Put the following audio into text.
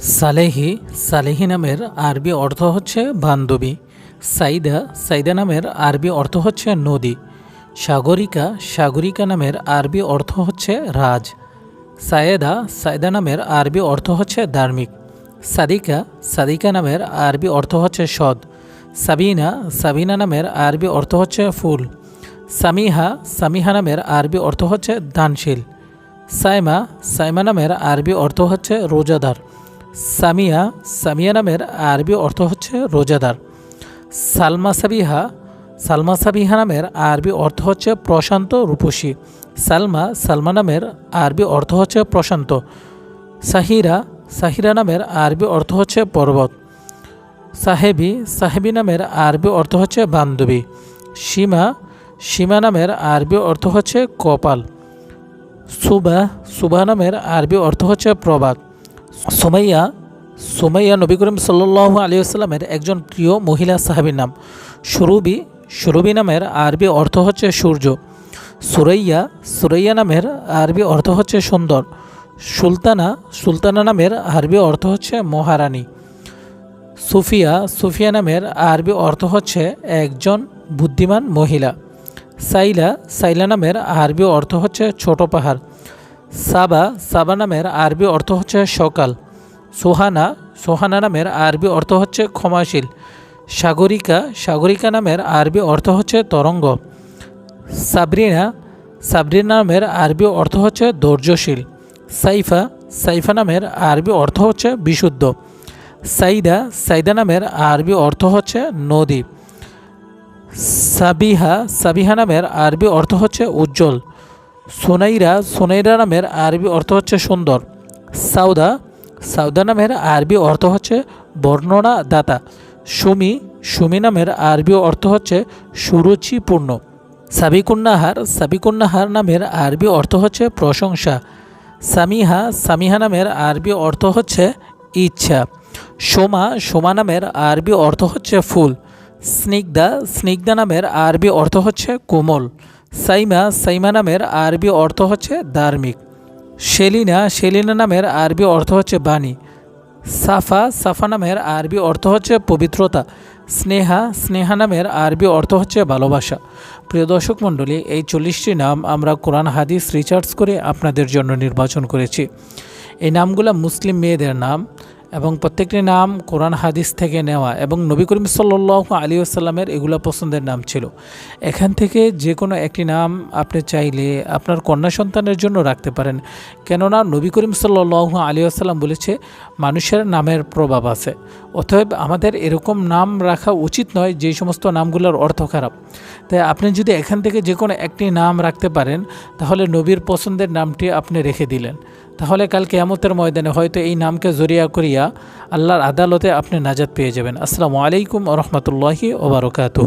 সালেহি সালেহি নামের আরবি অর্থ হচ্ছে বান্ধবী। সাইদা সাইদা নামের আরবি অর্থ হচ্ছে নদী। সাগরিকা সাগরিকা নামের আরবি অর্থ হচ্ছে রাজ। সায়েদা সায়েদা নামের আরবি অর্থ হচ্ছে ধার্মিক। সাদিকা সাদিকা নামের আরবি অর্থ হচ্ছে সদ সাবিনা সাবিনা নামের আরবি অর্থ হচ্ছে ফুল। সামিহা সামিহা নামের আরবি অর্থ হচ্ছে দানশীল। সাইমা সাইমা নামের আরবি অর্থ হচ্ছে রোজাদার। সামিয়া সামিয়া নামের আরবি অর্থ হচ্ছে রোজাদার। সালমা সাবিহা সালমা সাবিহা নামের আরবি অর্থ হচ্ছে প্রশান্ত রূপসী। সালমা সালমা নামের আরবি অর্থ হচ্ছে প্রশান্ত। সাহিরা সাহিরা নামের আরবি অর্থ হচ্ছে পর্বত। সাহেবি সাহেবি নামের আরবি অর্থ হচ্ছে বান্ধবী। সীমা সীমা নামের আরবি অর্থ হচ্ছে কপাল। সুবা সুবা নামের আরবি অর্থ হচ্ছে প্রবাদ। সুমাইয়া সুমাইয়া নবী করিম সাল্লাহ আলী আসসালামের একজন প্রিয় মহিলা সাহাবীর নাম। সুরুবি সুরুবি নামের আরবি অর্থ হচ্ছে সূর্য। সুরাইয়া সুরাইয়া নামের আরবি অর্থ হচ্ছে সুন্দর। সুলতানা সুলতানা নামের আরবি অর্থ হচ্ছে মহারানী। সুফিয়া সুফিয়া নামের আরবি অর্থ হচ্ছে একজন বুদ্ধিমান মহিলা। সাইলা সাইলা নামের আরবি অর্থ হচ্ছে ছোট পাহাড়। সাবা সাবা নামের আরবি অর্থ হচ্ছে সকাল। সোহানা সোহানা নামের আরবি অর্থ হচ্ছে ক্ষমাশীল। সাগরিকা সাগরিকা নামের আরবি অর্থ হচ্ছে তরঙ্গ। সাবরিনা সাবরিনা নামের আরবি অর্থ হচ্ছে ধৈর্যশীল। সাইফা সাইফা নামের আরবি অর্থ হচ্ছে বিশুদ্ধ। সাইদা সাইদা নামের আরবি অর্থ হচ্ছে নদী। সাবিহা সাবিহা নামের আরবি অর্থ হচ্ছে উজ্জ্বল। সোনাইরা সোনাইরা নামের আরবি অর্থ হচ্ছে সুন্দর। সাউদা সাউদা নামের আরবি অর্থ হচ্ছে বর্ণনা দাতা। সুমি সুমি নামের আরবি অর্থ হচ্ছে সুরুচিপূর্ণ। সাবিকুন্নাহার সাবিকুন্নাহার নামের আরবি অর্থ হচ্ছে প্রশংসা। সামিহা সামিহা নামের আরবি অর্থ হচ্ছে ইচ্ছা। সোমা সোমা নামের আরবি অর্থ হচ্ছে ফুল। স্নিগ্ধা স্নিগ্ধা নামের আরবি অর্থ হচ্ছে কোমল। সাইমা সাইমা নামের আরবি অর্থ হচ্ছে ধার্মিক। শেলিনা শেলিনা নামের আরবি অর্থ হচ্ছে বাণী। সাফা সাফা নামের আরবি অর্থ হচ্ছে পবিত্রতা। স্নেহা স্নেহা নামের আরবি অর্থ হচ্ছে ভালোবাসা। প্রিয় দর্শক মণ্ডলী, এই চল্লিশটি নাম আমরা কোরআন, হাদিস রিচার্জ করে আপনাদের জন্য নির্বাচন করেছি। এই নামগুলো মুসলিম মেয়েদের নাম। এবং প্রত্যেকটি নাম কোরআন হাদিস থেকে নেওয়া এবং নবী করিম সাল্লাহ আলী আসাল্লামের এগুলো পছন্দের নাম ছিল। এখান থেকে যে কোনো একটি নাম আপনি চাইলে আপনার কন্যা সন্তানের জন্য রাখতে পারেন। কেননা নবী করিম সাল্লাহ আলী আসাল্লাম বলেছে, মানুষের নামের প্রভাব আছে। অতএব আমাদের এরকম নাম রাখা উচিত নয় যে সমস্ত নামগুলোর অর্থ খারাপ। তাই আপনি যদি এখান থেকে যে কোনো একটি নাম রাখতে পারেন, তাহলে নবীর পছন্দের নামটি আপনি রেখে দিলেন। তাহলে কাল কেয়ামতের ময়দানে হয়তো এই নামকে জরিয়া করিয়া আল্লাহর আদালতে আপনি নাজাদ পেয়ে যাবেন আসসালামু আলাইকুম রহমতুল্লাহি ওবরকাতু